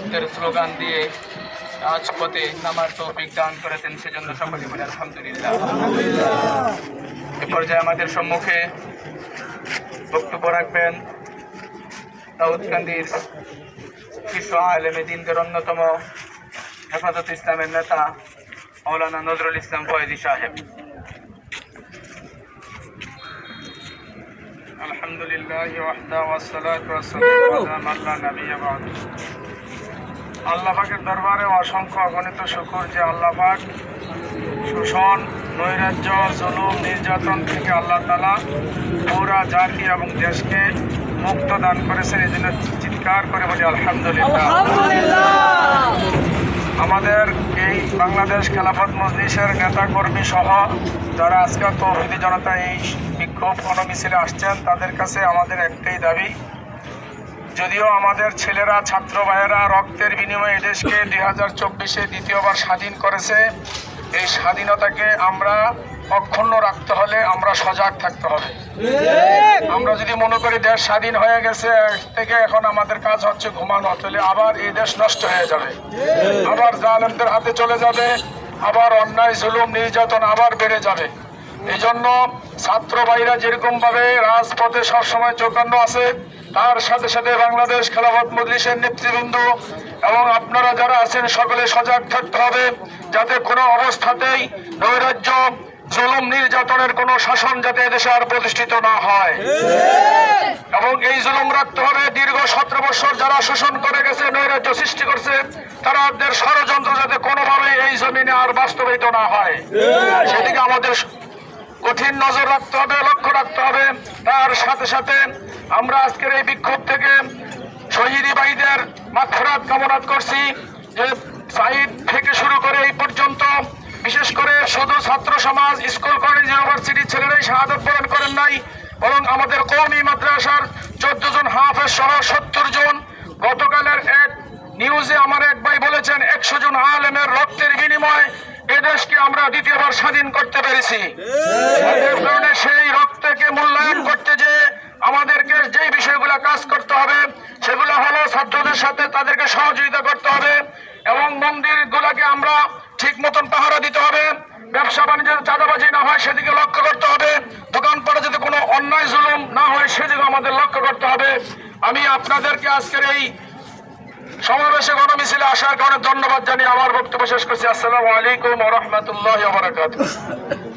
সত্যের স্লোগান দিয়ে রাজপথে নামার তৌফিক দান করেছেন সেজন্য সকলে বলে আলহামদুলিল্লাহ। এ পর্যায়ে আমাদের সম্মুখে বক্তব্য রাখবেন দাউদকান্দির বিশ্ব আলেমে দিনদের অন্যতম হেফাজত ইসলামের নেতা মৌলানা নজরুল ইসলাম ফয়েজি সাহেব। আলহামদুলিল্লাহ আলা মান লা নাবিয়্যা বা'দ। আল্লাহ পাকের দরবারে অসংখ্য অগণিত শুকুর যে আল্লাহ পাক শোষণ নৈরাজ্য জুলুম নির্যাতন থেকে আল্লাহ তালা পুরা জাতি এবং দেশকে মুক্ত দান করেছেন। এই জন্য চিৎকার করে বলি আলহামদুলিল্লাহ। আমাদের এই বাংলাদেশ খেলাফত মজলিসের নেতা কর্মী সহ যারা আজকে তৌহিদি জনতা এই বিক্ষোভ গণমিছিলে আসছেন তাদের কাছে আমাদের একটাই দাবি যদিও আমাদের ছেলেরা, ছাত্র ভাইয়েরা রক্তের বিনিময়ে এই দেশকে দুই হাজার চব্বিশে দ্বিতীয়বার স্বাধীন করেছে, এই স্বাধীনতাকে আমরা অক্ষুণ্ণ রাখতে হলে আমরা সজাগ থাকতে হবে। আমরা যদি মনে করি দেশ স্বাধীন হয়ে গেছে থেকে এখন আমাদের কাজ হচ্ছে ঘুমানো, তাহলে আবার এই দেশ নষ্ট হয়ে যাবে। আবার জালেমদের হাতে চলে যাবে, আবার অন্যায়, জুলুম, নির্যাতন আবার বেড়ে যাবে। এই জন্য ছাত্র ভাইরা যেরকম ভাবে রাজপথে সবসময় চৌকান্ন আছে, তার সাথে সাথে বাংলাদেশ খেলাফত মজলিসের নেতৃবৃন্দ এবং আপনারা যারা আছেন সকলে সজাগ থাকতে হবে যাতে কোনো অবস্থাতেই নৈরাজ্য, জুলুম নির্যাতনের কোনো শাসন যাতে এদেশে আর প্রতিষ্ঠিত না হয়। এবং এই জুলুম রাখতে হবে দীর্ঘ সতেরো বছর যারা শোষণ করে গেছে, নৈরাজ্য সৃষ্টি করছে তাদের ষড়যন্ত্র যাতে কোনোভাবে এই জমিনে আর বাস্তবায়িত না হয়। সেদিকে আমাদের কঠিন নজর রাখতে হবে, লক্ষ্য রাখতে হবে। তার সাথে সাথে আমরা আজকের এই বিক্ষোভ থেকে শহীদি ভাইদের মাগফিরাত কামনা করছি যে সাইদ থেকে শুরু করে এই পর্যন্ত, বিশেষ করে শুধু ছাত্র সমাজ, স্কুল, কলেজ, ইউনিভার্সিটির ছেলেরাই শাহাদত বরণ করেন নাই, বরং আমাদের কওমি মাদ্রাসার চোদ্দ জন, হাফেজ সহ সত্তর জন। গতকালের এক নিউজে আমার এক ভাই বলেছেন, একশো জন আলেমের রক্তের বিনিময় দ্বিতীয়বার স্বাধীন করতে পেরেছি। কারণে সেই রক্তকে মূল্যায়ন করতে যে আমাদেরকে যে বিষয়গুলো কাজ করতে হবে সেগুলো হলো ছাত্রদের সাথে তাদেরকে সহযোগিতা করতে হবে এবং মন্দির গুলাকে আমরা ঠিক মতন পাহারা দিতে হবে। ব্যবসা বাণিজ্য চাঁদাবাজি না হয় সেদিকে লক্ষ্য করতে হবে। দোকানপাটে যদি কোনো অন্যায় জুলুম না হয় সেদিকে আমাদের লক্ষ্য করতে হবে। আমি আপনাদেরকে আজকের এই সমাবেশে গণমিছিলে আসার কারণে ধন্যবাদ জানিয়ে আমার বক্তব্য শেষ করছি। আসসালামু আলাইকুম রহমতুল্লাহ বারাকাতুহ।